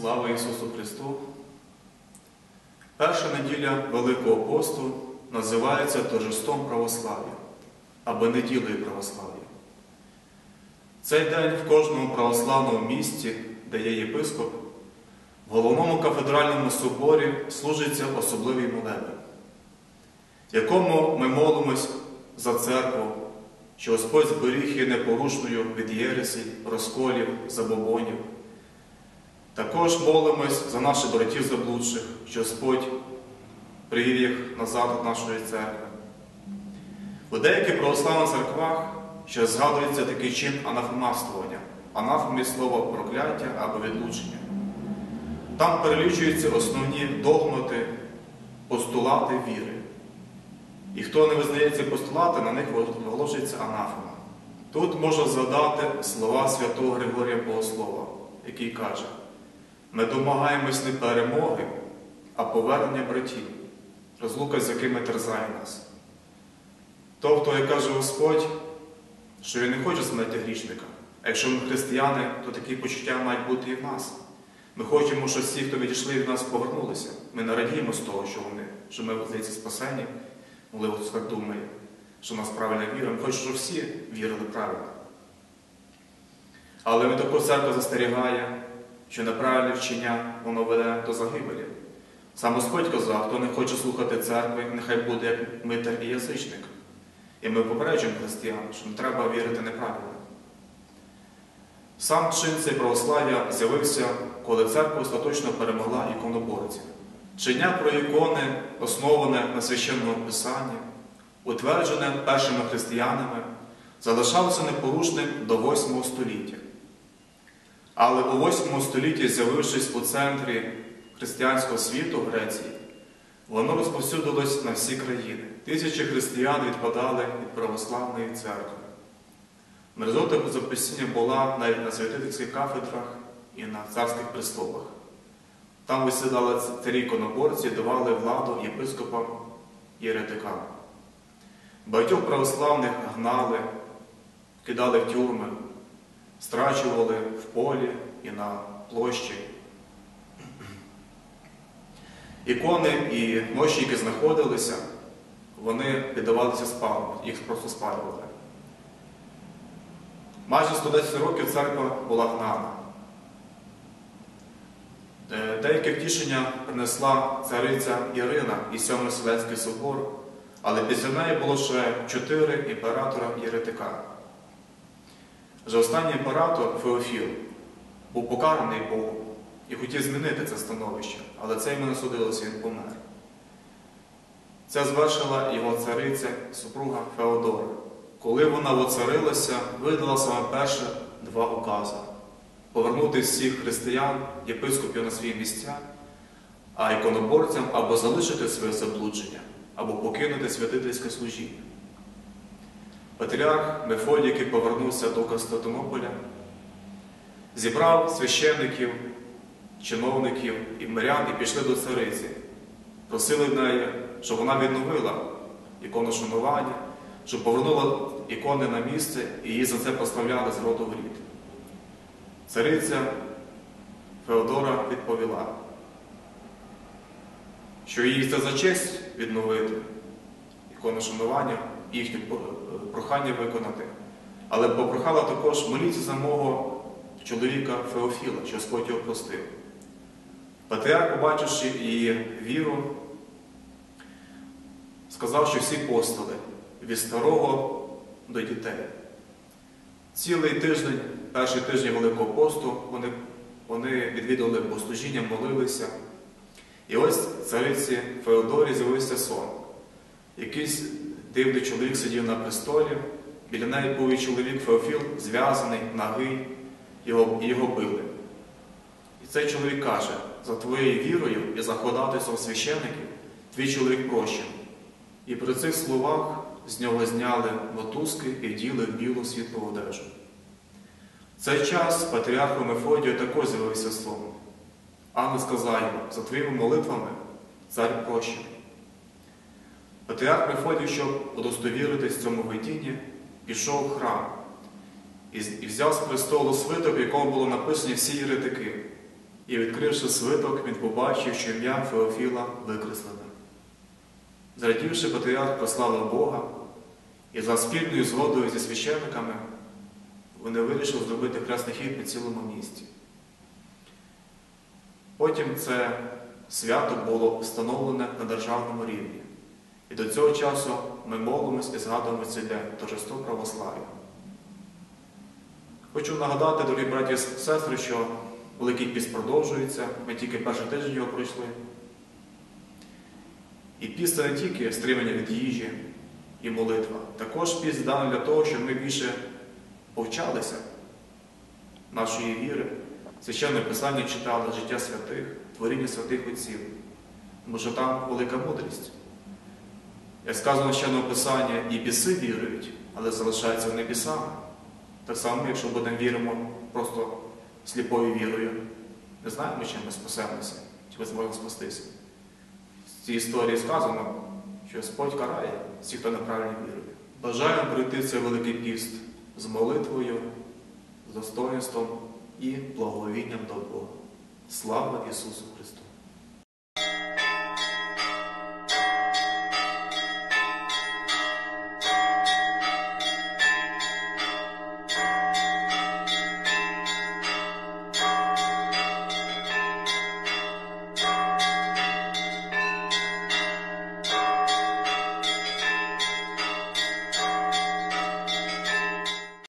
Слава Ісусу Христу! Перша неділя Великого посту називається торжеством православ'я або неділею православ'я. Цей день в кожному православному місті, де є єпископ, в головному кафедральному соборі служиться особливий молебен, якому ми молимось за церкву, що Господь зберіг її непорушною від єресів, розколів, забобонів. Також молимось за наших братів заблудших, що Господь привів їх назад до нашої церкви. У деяких православних церквах ще згадується такий чин анафемавствування, анафемі слово прокляття або відлучення. Там перелічуються основні догмати, постулати віри. І хто не визнає ці постулати, на них виголошується анафема. Тут можна згадати слова святого Григорія Богослова, який каже, ми домагаємось не перемоги, а повернення братів, розлука з якими терзає нас. Тобто, як каже Господь, що Він не хоче смерті грішника. А якщо ми християни, то такі почуття мають бути і в нас. Ми хочемо, щоб всі, хто відійшли від нас, повернулися. Ми не радіємо з того, що вони, що ми здається, спасені, можливо, хтось думає, що в нас правильна віра. Ми хочемо, щоб всі вірили правильно. Але ми також церква застерігає, що неправильне вчення воно веде до загибелі. Сам Господь казав, хто не хоче слухати церкви, нехай буде як митар і язичник. І ми попереджуємо християн, що не треба вірити неправильно. Сам чин цей православ'я з'явився, коли церква остаточно перемогла іконоборців. Чиня про ікони, основане на священному писанні, утверджене першими християнами, залишалося непорушним до 8 століття. Але у 8 столітті, з'явившись у центрі християнського світу Греції, воно розповсюдилось на всі країни. Тисячі християн відпадали від православної церкви. Мерзота записіння була навіть на святительських кафедрах і на царських престолах. Там висідали царі іконоборці, давали владу єпископам і еретикам. Багатьох православних гнали, кидали в тюрми, страчували в полі і на площі. Ікони і мощі, які знаходилися, вони піддавалися спалу, їх просто спалювали. Майже 110 років церква була гнана. Деяке втішення принесла цариця Ірина і Сьомий Вселенський собор, але після неї було ще чотири імператора єретика. Вже останній імператор Феофіл був покараний Богом і хотів змінити це становище, але це йому не судилося, він помер. Це звершила його цариця, супруга Феодора. Коли вона воцарилася, видала саме перше два укази повернути всіх християн, єпископів на свої місця, а іконоборцям або залишити своє заблудження, або покинути святительське служіння. Патріарх Мефодій, який повернувся до Константинополя, зібрав священників, чиновників і мирян і пішли до цариці, просили неї, щоб вона відновила ікону шанування, щоб повернула ікони на місце і її за це прославляли з роду в рід. Цариця Феодора відповіла, що їй це за честь відновити ікону шанування, їхнє прохання виконати, але попрохала також моліться за мого чоловіка Феофіла, що Господь його простив. Патріарх, побачивши її віру, сказав, що всі постали від старого до дітей. Цілий тиждень, перший тиждень Великого посту, вони вони відвідували богослужіння, молилися. І ось цариці Феодорі з'явився сон. Якийсь дивний чоловік сидів на престолі, біля неї був і чоловік Феофіл, зв'язаний, нагий, його, його били. І цей чоловік каже, за твоєю вірою і за ходатайством священиків твій чоловік прощений. І при цих словах з нього зняли мотузки і вділи в білу світлу одежу. В цей час патріарху Мефодію також з'явився сон. Ангел сказав йому, за твоїми молитвами цар прощений. Патріарх Мефодій, щоб удостовіритись в цьому видінні, пішов в храм і взяв з престолу свиток, в якому було написані всі єретики, І відкривши свиток, він побачив, що ім'я Феофіла викреслене. Зрадівши, патріарх прославив Бога, і за спільною згодою зі священниками вони вирішили зробити хресний хід по цілому місті. Потім це свято було встановлене на державному рівні. До цього часу ми молимось і згадуємо цей день торжество православ'я. Хочу нагадати, дорогі браті і сестри, що Великий піст продовжується, ми тільки перший тиждень його пройшли. І піст це не тільки стримання від їжі і молитва, також піст даний для того, щоб ми більше повчалися нашої віри, священне писання читали життя святих, творіння святих отців, тому що там велика мудрість. Як сказано ще на писання, і біси вірують, але залишаються вони бісами. Так само, якщо будемо віримо просто сліпою вірою, не знаємо, чим ми спасемося, чи ми зможемо спастися. В цій історії сказано, що Господь карає всіх, хто неправильно вірує. Бажаємо пройти цей великий піст з молитвою, з достоинством і благовінням до Бога. Слава Ісусу Христу!